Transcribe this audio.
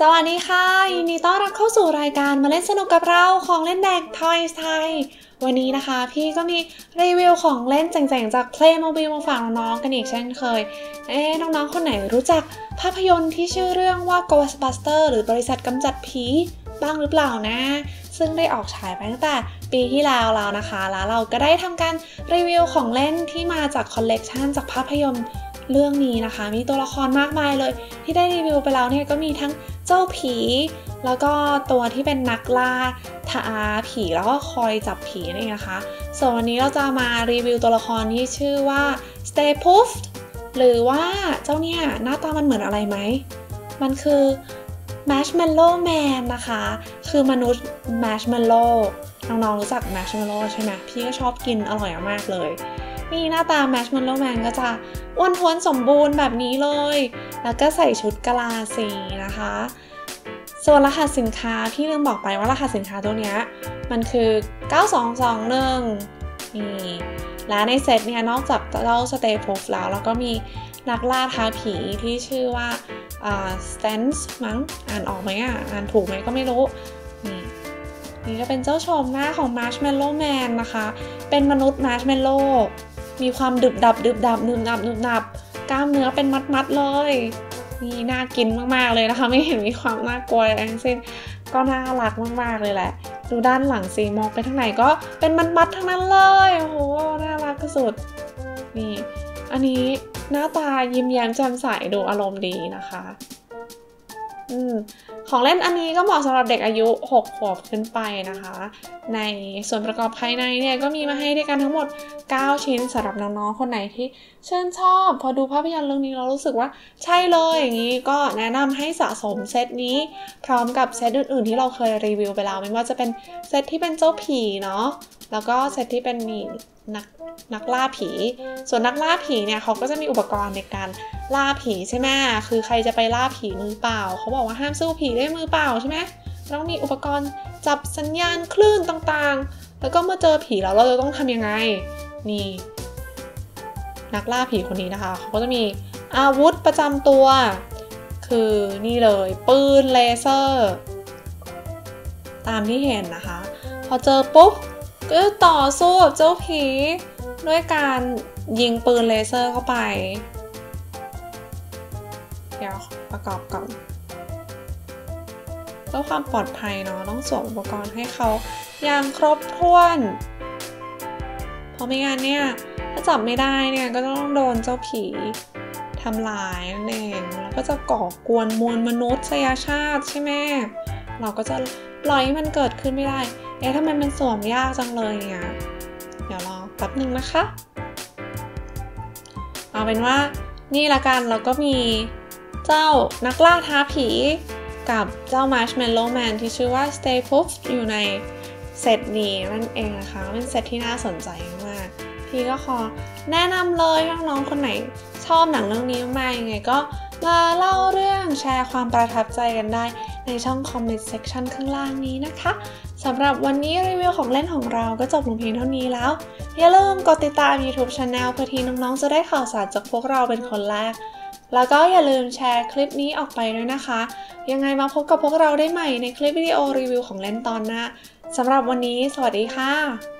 สวัสดีค่ะยินดีต้อนรับเข้าสู่รายการมาเล่นสนุกกับเราของเล่นแดก Toys ไทย วันนี้นะคะพี่ก็มีรีวิวของเล่นเจ๋งๆ จาก Playmobil มาฝากน้องๆกันอีกเช่นเคย เอ๊น้องๆ คนไหนรู้จักภาพยนตร์ที่ชื่อเรื่องว่า Ghostbuster หรือบริษัทกำจัดผีบ้างหรือเปล่านะ ซึ่งได้ออกฉายไปตั้งแต่ปีที่แล้วแล้วนะคะ แล้วเราก็ได้ทำการรีวิวของเล่นที่มาจากคอลเลกชันจากภาพยนตร์ เรื่องนี้นะคะ มีตัวละครมากมายเลย ที่ได้รีวิวไปแล้วเนี่ยก็มีทั้งเจ้าผี แล้วก็ตัวที่เป็นนักล่าทาผีแล้วก็คอยจับผีนั่นะคะส่วนวันนี้เราจะมารีวิวตัวละครที่ชื่อว่า Stay Puft หรือว่าเจ้าเนี่ยหน้าตามันเหมือนอะไรไหม มันคือ Marshmallow Man นะคะ คือมนุษย์ Marshmallow น้องๆรู้จัก Marshmallow ใช่ไหมพี่ก็ชอบกินอร่อยมากเลย นี่หน้าตา Marshmallow Man ก็จะอ้วนท้วนสมบูรณ์แบบนี้เลย แล้วก็ใส่ชุดกะลาสีนะคะ ส่วนรหัสสินค้าพี่ลืมบอกไปว่ารหัสสินค้าตัวเนี้ยมันคือ 9221นี่และในเซตเนี่ยนอกจากเจ้า Stay Proof แล้วแล้วก็มีนักล่าท้าผีที่ชื่อว่าสแตนส์มั้งอ่านออกไหมอะ อ่านถูกไหมก็ไม่รู้ นี่นี่ก็เป็นเจ้าชมหน้าของ Marshmallow Man นะคะ เป็นมนุษย์ Marshmallow มีความดึบดับดึบดับนึบนับนึบนับ กล้ามเนื้อเป็นมัดมัดเลย นี่น่ากินมากๆเลยนะคะ ไม่เห็นมีความน่ากลัวอะไรทั้งสิ้นก็น่ารักมากๆเลยแหละ ดูด้านหลังสีมองไปทางไหนก็เป็นมัดมัดทั้งนั้นเลยโอ้โหน่ารักที่สุด นี่ อันนี้หน้าตายิ้มแย้มแจ่มใสดูอารมณ์ดีนะคะ อืม ของเล่นอันนี้ก็เหมาะสำหรับเด็กอายุ 6 ขวบขึ้นไปนะคะ ในส่วนประกอบภายในเนี่ยก็มีมาให้ด้วยกันทั้งหมด 9 ชิ้นสำหรับน้องๆ คนไหนที่ชื่นชอบ พอดูภาพยนตร์เรื่องนี้เรารู้สึกว่าใช่เลยอย่างนี้ก็แนะนำให้สะสมเซตนี้ พร้อมกับเซตอื่นๆ ที่เราเคยรีวิวไปแล้วไม่ว่าจะเป็นเซตที่เป็นเจ้าผีเนาะ แล้วก็เซตที่เป็นมีนักนักล่าผี ส่วนนักล่าผีเนี่ยเขาก็จะมีอุปกรณ์ในการล่าผีใช่ไหมคือใครจะไปล่าผีมือเปล่า เขาบอกว่าห้ามสู้ผีด้วยมือเปล่าใช่ไหมต้องมีอุปกรณ์จับสัญญาณคลื่นต่างๆ แล้วก็เมื่อเจอผีแล้วเราจะต้องทำยังไง นี่ นักล่าผีคนนี้นะคะ เขาก็จะมีอาวุธประจำตัว คือนี่เลยปืนเลเซอร์ ตามที่เห็นนะคะ พอเจอปุ๊บ ก็ต่อสู้กับเจ้าผี ด้วยการยิงปืนเลเซอร์เข้าไป เดี๋ยวประกอบก่อนเพื่อความปลอดภัยเนาะต้องสวมอุปกรณ์ให้เขาอย่างครบถ้วน เพราะไม่งั้นเนี่ย ถ้าจับไม่ได้เนี่ยก็ต้องโดนเจ้าผีทำลายนั่นเองแล้วก็จะก่อกวนมวลมนุษยชาติใช่ไหมเราก็จะปล่อยให้มันเกิดขึ้นไม่ได้ อ๊ะทำไมมันสวมยากจังเลยเนี่ย เดี๋ยวรอแป๊บหนึ่งนะคะ เอาเป็นว่านี่ละกันเราก็มีเจ้านักล่าท้าผีกับเจ้า Marshmallow Man ที่ชื่อว่า Stay Puft อยู่ในเซตนี้นั่นเองนะคะ เป็นเซตที่น่าสนใจมาก พี่ก็ขอแนะนำเลยน้องๆคนไหนชอบหนังเรื่องนี้มากยังไงก็ มาเล่าเรื่องแชร์ความประทับใจกันได้ในช่องคอมเมนต์เซ c ชันข้างล่างนี้นะคะสำหรับวันนี้รีวิวของเล่นของเราก็จบลงเพียงเท่านี้แล้ว อย่าลืมกดติดตาม YouTube Channel เพื่อที่น้องๆจะได้ข่าวสารจากพวกเราเป็นคนแรก แล้วก็อย่าลืมแชร์คลิปนี้ออกไปด้วยนะคะ ยังไงมาพบกับพวกเราได้ใหม่ในคลิปวิดีโอรีวิวของเล่นตอนหน้าสำหรับวันนี้ สวัสดีค่ะ